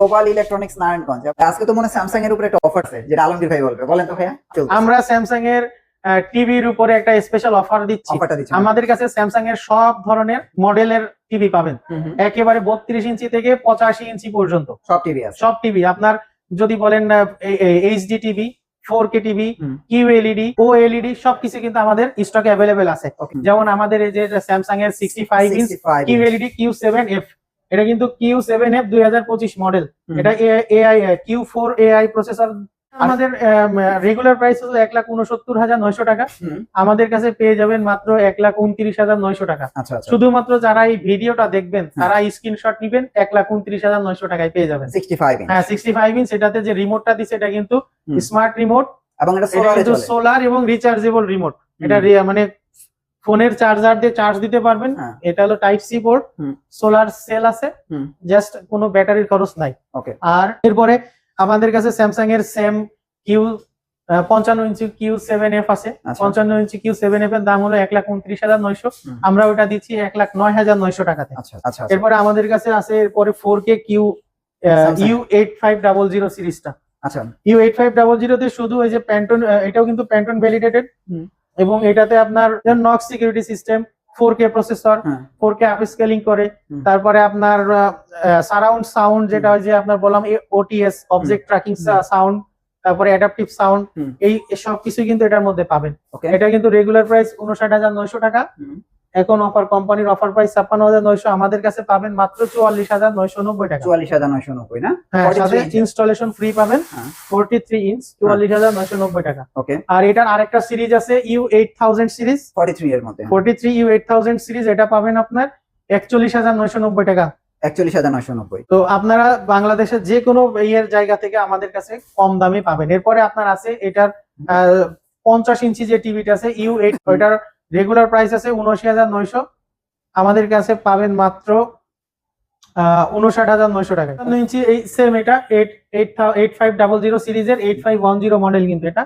Global electronics Narayanganj আজকে তো মনে স্যামসাং এর উপরে একটা অফার আছে যেটা আলমগীর ভাই বলবে। বলেন তো ভাইয়া আমরা স্যামসাং এর টিভির উপরে একটা স্পেশাল অফার দিচ্ছি। আমাদের কাছে স্যামসাং এর সব ধরনের মডেলের টিভি পাবেন। একেবারে বত্রিশ ইঞ্চি থেকে পঁচাশি ইঞ্চি পর্যন্ত। সব টিভি আছে। সব টিভি আপনার যদি বলেন HD TV four K TV. Q LED ও এলইডি সবকিছু কিন্তু আমাদের স্টকে অ্যাভেলেবেল আছে। যেমন আমাদের এই যে স্যামসাং এর sixty five inch 65 Q LED Q seven F এটা কিন্তু কিউ সেভেন এফ দুই হাজার পঁচিশ মডেল এটা AI Q four AI processor আমাদের রেগুলার প্রাইস হলো এক লাখ উনসত্তর হাজার নয়শো টাকা। আমাদের কাছে পেয়ে যাবেন মাত্র এক লাখ উনত্রিশ হাজার নয়শো টাকা। আচ্ছা আচ্ছা। শুধুমাত্র যারা এই ভিডিওটা দেখবেন তারা স্ক্রিনশট নিবেন এক লাখ উনত্রিশ হাজার নয়শো টাকায় পেয়ে যাবেন। 65 ইঞ্চ হ্যাঁ সিক্সটি ফাইভ ইঞ্চ এটাতে যে রিমোটটা দিচ্ছে এটা কিন্তু স্মার্ট রিমোট এবং সোলার এবং রিচার্জেবল রিমোট এটা মানে ফোনের চার্জার দিয়ে চার্জ দিতে পারবেন। হ্যাঁ। এটা হলো টাইপ সি হুম। সোলার সেল আছে। হুম। জাস্ট কোনো ব্যাটারির খরচ নাই। ওকে আর এরপরে আমাদের কাছে স্যামসাং এর সেম কিউ পঞ্চান্ন ইঞ্চি কিউ সেভেন এফ আছে। আচ্ছা। পঞ্চান্ন ইঞ্চি কিউ সেভেন এফ এর দাম হলো এক লাখ উনত্রিশ হাজার নয়শো। আমরা ওটা দিচ্ছি এক লাখ নয় হাজার নয়শো টাকাতে। আচ্ছা আচ্ছা। এরপরে আমাদের কাছে আছে এরপরে four K Q U eight five double zero সিরিজটা আচ্ছা। ইউ এইট ফাইভ ডাবল জিরোতে শুধু ওই যে প্যান্টন এটাও কিন্তু প্যান্টন ভ্যালিডেটেড হুম। এবং এটাতে আপনার knock security system four K processor four K upscaling করে। তারপরে আপনার সারাউন্ড সাউন্ড যেটা হয় যে আপনার বললাম ওটিএস অবজেক্ট ট্র্যাকিং সাউন্ড তারপরে অ্যাডাপটিভ সাউন্ড এই সব কিছু কিন্তু এটার মধ্যে পাবেন। এটা কিন্তু রেগুলার প্রাইস উনষাট হাজার নয়শো টাকা। এখন অফার কোম্পানির অফার প্রাইস ছাপ্পান্ন হাজার নয়শো আমাদের কাছে পাবেন মাত্র চুয়াল্লিশ হাজার নয়শো নব্বই টাকা। 44990 না? হ্যাঁ 43 সাথে ইনস্টলেশন ফ্রি পাবেন। ফোরটি থ্রি ইঞ্চ চুয়াল্লিশ হাজার নয়শো নব্বই টাকা। ওকে আর এটার আরেকটা সিরিজ আছে ইউ এইট থাউজেন্ড সিরিজ 43 এর মধ্যে। Forty three U eight thousand series এটা পাবেন আপনার একচল্লিশ হাজার নয়শো নব্বই টাকা। 41990 তো আপনারা বাংলাদেশের যে কোনো ইয়ের জায়গা থেকে আমাদের কাছে কম দামে পাবেন। এরপরে আপনার আছে এটার পঞ্চাশ ইঞ্চি যে টিভিটা আছে ইউ এইট ওইটার রেগুলার প্রাইস আছে উনআশি হাজার নয়শো। আমাদের কাছে পাবেন মাত্র উনষাট হাজার নয়শো টাকা। ইঞ্চি এই সেম এটা eight eight eight five double zero সিরিজের eight five one zero model কিন্তু এটা।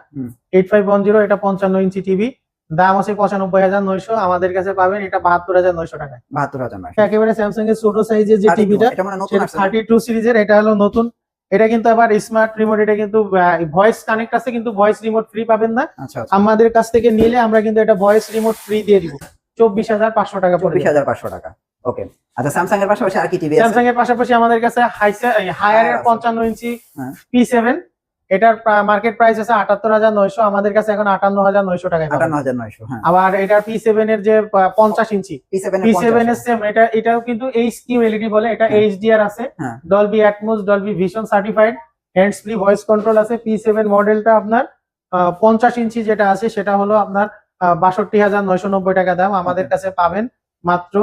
এইট ফাইভ ওয়ান জিরো এটা পঞ্চান্ন ইঞ্চি টিভি দাম আছে পঁচানব্বই হাজার নয়শো আমাদের কাছে পাবেন এটা বাহাত্তর হাজার নয়শো টাকা 72900 একেবারে স্যামসাং এর ছোট সাইজের যে টিভিটা? থার্টি টু সিরিজের এটা হলো নতুন। এটা কিন্তু আবার স্মার্ট রিমোট এটা কিন্তু ভয়েস কানেক্ট আছে কিন্তু ভয়েস রিমোট ফ্রি পাবেন না। আচ্ছা আচ্ছা। আমাদের কাছ থেকে নিলে আমরা কিন্তু এটা ভয়েস রিমোট ফ্রি দিয়ে দিব। চব্বিশ হাজার পাঁচশো টাকা চব্বিশ হাজার পাঁচশো টাকা। ওকে আচ্ছা স্যামসাং এর পাশাপাশি আর কি টিভি স্যামসাং এর পাশাপাশি আমাদের কাছে হায়ার এর পঞ্চান্ন ইঞ্চি। পি সেভেন এটার মার্কেট প্রাইস আছে আটাত্তর হাজার নয়শো আমাদের কাছে এখন আটান্ন হাজার নয়শো টাকা পাবেন। 58900 হ্যাঁ। আবার এটার পি সেভেন এর যে পঞ্চাশ ইঞ্চি পি সেভেন এর সেম এটা এটাও কিন্তু এইচ কিউ এলইডি বলে এটা। এইচডিআর আছে। হ্যাঁ। Dolby Atmos Dolby Vision certified hands free voice control আছে। পি সেভেন মডেলটা আপনার পঞ্চাশ ইঞ্চি যেটা আছে সেটা হলো আপনার বাষট্টি হাজার নয়শো নব্বই টাকা দাম। আমাদের কাছে পাবেন মাত্র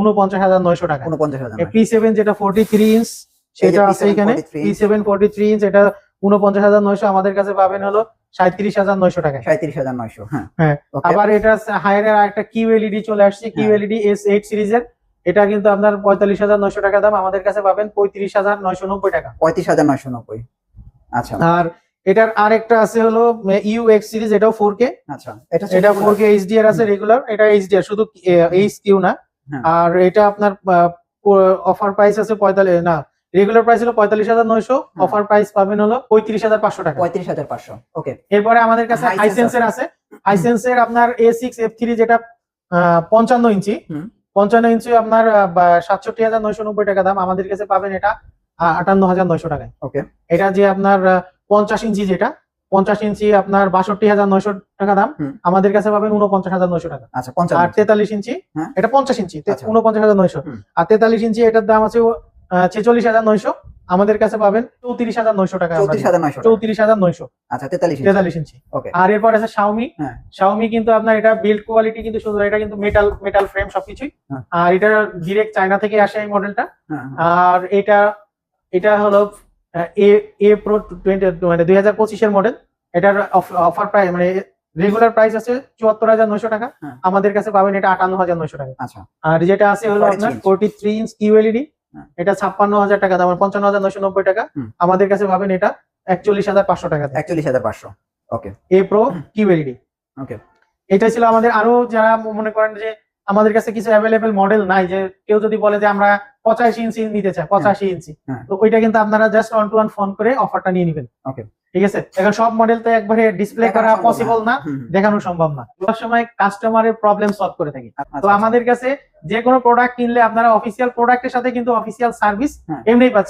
উনপঞ্চাশ হাজার নয়শো টাকা। 49000 পি সেভেন যেটা ফোর্টি থ্রি ইঞ্চ সেটা আছে এখানে। 43 P seven forty three inch এটা উনপঞ্চাশ হাজার নয়শো আমাদের কাছে পাবেন হলো সাঁত্রিশ হাজার নয়শো টাকা 37900 হ্যাঁ। হ্যাঁ, আবার এটা হায়ারের আরেকটা কিউ এলইডি চলে আসছে কিউ। এলইডি এস এইট সিরিজের। এটা কিন্তু আপনার পঁয়তাল্লিশ হাজার নয়শো টাকা দাম আমাদের কাছে পাবেন পঁয়ত্রিশ হাজার নয়শো নব্বই টাকা। 35990 আচ্ছা। আর এটার আরেকটা আছে হলো ইউ এক্স সিরিজ এটাও ফোর কে আচ্ছা এটা এটা ফোর কে এইচডিআর আছে রেগুলার এটা এইচডিআর শুধু এইচ কিউ না। হ্যাঁ। আর এটা আপনার অফার প্রাইস আছে পঁয়তাল্লিশ না রেগুলার প্রাইস হলো পঁয়তাল্লিশ হাজার নয়শো। অফার প্রাইস পাবেন হলো পঁয়ত্রিশ হাজার পাঁচশো টাকা। 35500 ওকে এরপরে আমাদের কাছে হাইসেন্সের আছে। হাইসেন্সের আপনার এ সিক্স এফ থ্রি যেটা পঞ্চান্ন ইঞ্চি। পঞ্চান্ন ইঞ্চি আপনার সাতষট্টি হাজার নয়শো নব্বই টাকা দাম আমাদের কাছে পাবেন এটা আটান্ন হাজার নয়শো টাকায়। ওকে এটা যে আপনার পঞ্চাশ ইঞ্চি যেটা পঞ্চাশ ইঞ্চি আপনার বাষট্টি হাজার নয়শো টাকা দাম আমাদের কাছে পাবেন উনপঞ্চাশ হাজার নয়শো টাকা। আচ্ছা আর তেতাল্লিশ ইঞ্চি হ্যাঁ। এটা পঞ্চাশ ইঞ্চি আচ্ছা। উনপঞ্চাশ হাজার নয়শো। আর তেতাল্লিশ ইঞ্চি এটার দাম আছে ছেচল্লিশ হাজার নয়শো। আমাদের কাছে পাবেন চৌত্রিশ হাজার নয়শো টাকা আমরা দিই। 34900 চৌত্রিশ হাজার নয়শো। আচ্ছা 43 তেতাল্লিশ ইঞ্চি। আর এরপর আছে শাওমি হ্যাঁ। শাওমি কিন্তু আপনার এটা বিল্ড কোয়ালিটি কিন্তু সুন্দর এটা কিন্তু মেটাল মেটাল ফ্রেম সবকিছুই। হ্যাঁ। আর এটা ডিরেক্ট চায়না থেকে আসে এই মডেলটা হ্যাঁ আর এটা এটা হলো এ এ প্রো মানে দুই হাজার পঁচিশের মডেল এটার অফার প্রাইস মানে রেগুলার প্রাইস আছে চুয়াত্তর হাজার নয়শো টাকা। আমাদের কাছে পাবেন এটা আটান্ন হাজার নয়শো টাকা। আচ্ছা। আর যেটা আছে হলো আপনার। Forty three inch QLED. এটা ছাপ্পান্ন হাজার টাকা দাম পঞ্চান্ন হাজার নয়শো নব্বই টাকা। আমাদের কাছে ভাবেন এটা একচল্লিশ হাজার পাঁচশো টাকা 41500 ওকে। এ প্রো কিউএলইডি ওকে। এটা ছিল আমাদের আরও যারা মনে করেন যে আমাদের কাছে কিছু অ্যাভেলেবেল মডেল নাই যে কেউ যদি বলে যে আমরা পঁচাশি ইঞ্চি নিতে চাই পঁচাশি ইঞ্চি হ্যাঁ। তো ওইটা কিন্তু আপনারা just one two one phone করে অফারটা নিয়ে নেবেন। Okay. ঠিক আছে? এখন সব মডেল তো একবারে ডিসপ্লে করা পসিবল না। দেখানো সম্ভব না। সব সময় কাস্টমারের প্রবলেম সলভ করে থাকি। আচ্ছা, তো আমাদের কাছে যে কোনো প্রোডাক্ট কিনলে আপনারা অফিসিয়াল প্রোডাক্টের সাথে কিন্তু অফিসিয়াল সার্ভিস। এমনিই পাচ্ছেন।